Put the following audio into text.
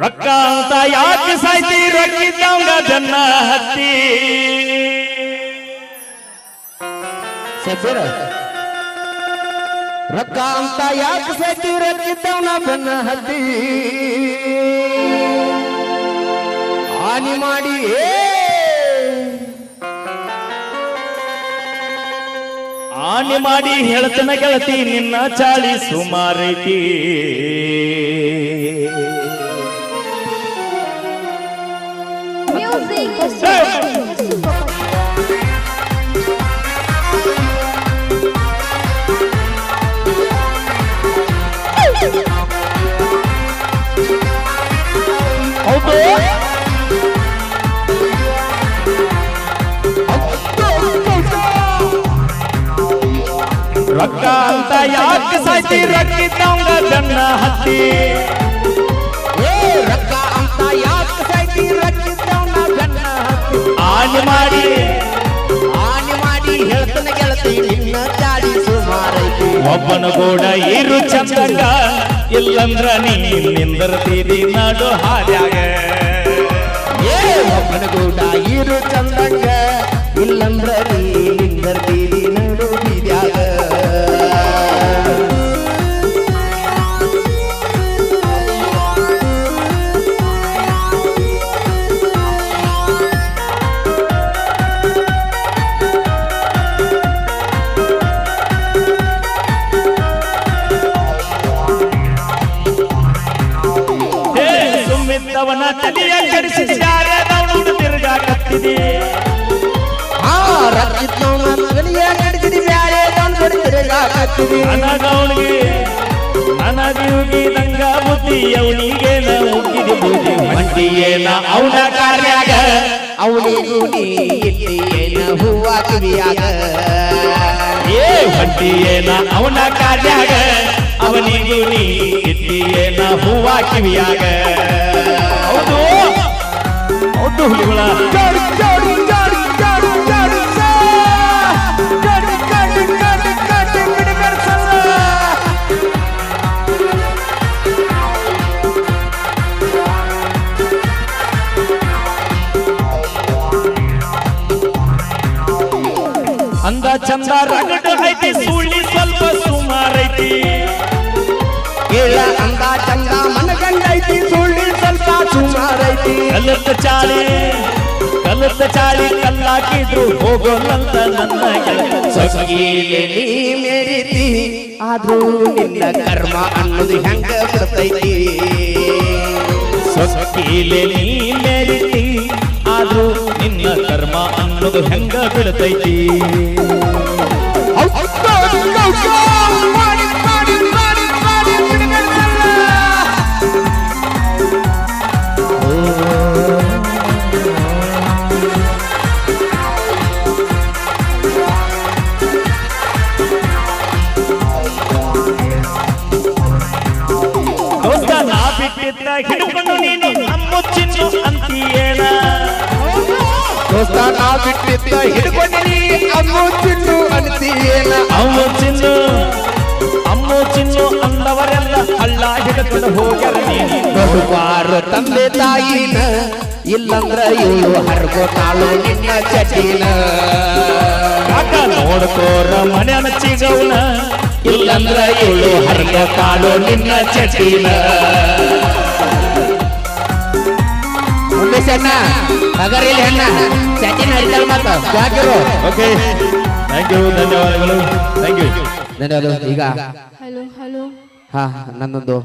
ರೊಕ್ಕ ಅಂತ ಯಾಕೆ ಸಾಯ್ತಿ ರೊಕ್ಕಿದ್ದವಂಗ ಜನ್ನ ಹತ್ತಿ. ಸಜ್ಜರ ರೊಕ್ಕ ಅಂತ ಯಾಕೆ ಸಾಯ್ತಿ ರೊಕ್ಕಿದ್ದವನ ಬೆನ್ನ ಹತ್ತಿ. ಹಾನಿ ಮಾಡಿ ಆನೆ ಮಾಡಿ ಹೇಳ್ತನ ಗೆಳತಿ ನಿನ್ನ ಚಾಳಿ ಸುಮಾರೈತಿ. Music. ಹೌದು ರೊಕ್ಕ ಅಂತ ಯಾಕೆ ಸಾಯ್ತಿ ರೊಕ್ಕಿದ್ದವಂಗ ಜನ್ನ ಹತ್ತಿ ಒಬ್ಬನ ಗೋಡ ಇರು ಚಂದಂಗ ಇಲ್ಲಂದ್ರ ನೀ ನಿಂದರ್ತೀರಿ ನಾಡು ಹಾದ್ಯಾಗ ಏ, ಒಬ್ಬನ ಇರು ಚಂದಂಗ ಇಲ್ಲಂದ್ರ ನೀ ಸುಮ್ಮಿದ್ದವನ ತಲೆಯ ಕೆಡಿಸಿ ಯಾರೇ ನೋಡು ತಿರ್ಗಾಕತ್ತಿದೆ ಆ ರಕ್ಕಿದ್ನವನ ಮಗನಿಗೆ ನಡೆಸಿದಿ ಬ್ಯಾರೆ ತಂದು ತಿರುಗಾಕತ್ತಿದಿ ನನಗವನಿಗೆ ನಂಗ ಬುದ್ಧಿ ಬುದ್ಧಿ ಮಂಟಿಯೇನ ಅವನ ಕಾರ್ಯಾಗ? ಅವನಿಗೂ ನೀ ಇಲ್ಲಿ ಏನ ಹೂವ ಕಿವಿಯಾಗ? ಏ ಅವನ ಕಾರ್ಯಾಗ? ಅವನಿಗೂ ನೀ ಹೂವ ಕಿವಿಯಾಗ? ಹೌದು ಹುಲಿಗಳ ಜಾಡಿ ಜಾಡಿ ಜಾಡಿ ಜಾಡಿ ಜಾಡಿ ಸಾ. ಜಾಡಿ ಜಾಡಿ ಜಾಡಿ ಜಾಡಿ ಬಿಡಿಗಡ್ಸಲ್ಲ. ಅಂದ ಚಂದ ರಗಡ ಐತಿ ಸುಳ್ಳಿ ಸ್ವಲ್ಪ ಸುಮಾರೈತಿ ಕೇಳ ಅಂದ ಚಂದ ಮನಗಂಡೈತಿ ಸುಳ್ಳಿ ಸ್ವಲ್ಪ ಕಲತ ಚಾಳಿ ಕಲತ ಚಾಳಿ ಕಲ್ಲಾಕಿದ್ರು ಹೋಗೋಲ್ಲಂತ ನನ್ನ ನೀ ಮೇರಿತಿ, ಆದ್ರೂ ನಿನ್ನ ಕರ್ಮ ಅನ್ನೋದು ಹೆಂಗ ಸೊಕ್ಕಿಲೆ ಮೇರಿತಿ ಮೆರಿತಿ, ಆದ್ರೂ ನಿನ್ನ ಕರ್ಮ ಅನ್ನೋದು ಹೆಂಗ ಬಿಡ್ತೈತಿ ಬಿಟ್ಟಿದ್ದ ಹಿಡ್ಕೊಂಡಿನಿ ಅಮ್ಮು ಚಿನ್ನು ಅಂತೀಯೇನ ಅಮ್ಮ ಚಿನ್ನು ಅಮ್ಮೋ ಚಿನ್ನು ಅಂದವರೆಲ್ಲ ಹಳ್ಳ ಹಿಡ್ಕೊಂಡು ಹೋಗ್ಯಾರ ಬದುಕಾರು ತಂದೆ ತಾಯಿನ ಇಲ್ಲಂದ್ರ ಇವಳು ಹರ್ಕೋತಾಳು ನಿನ್ನ ಚಟಿನ ಕಾಕ ನೋಡ್ಕೋರ ಮನೆ ಚಿಗವನ ಇಲ್ಲಂದ್ರ ಇವಳು ಹರ್ಗ ತಾಳು ನಿನ್ನ ಚಟಿನ ಉಮೇಶ್ ಅಣ್ಣ. ನಗರಿಲಿ ಅಣ್ಣ. ಸಚಿನ್ ಹರಿತಾಳ ಮಾತು. ಯಾಕಿರು ಓಕೆ ಥ್ಯಾಂಕ್ ಯು ಧನ್ಯವಾದಗಳು. ಥ್ಯಾಂಕ್ ಯು ಧನ್ಯವಾದ ಈಗ. ಹಲೋ ಹಲೋ ಹಾ ನನ್ನೊಂದು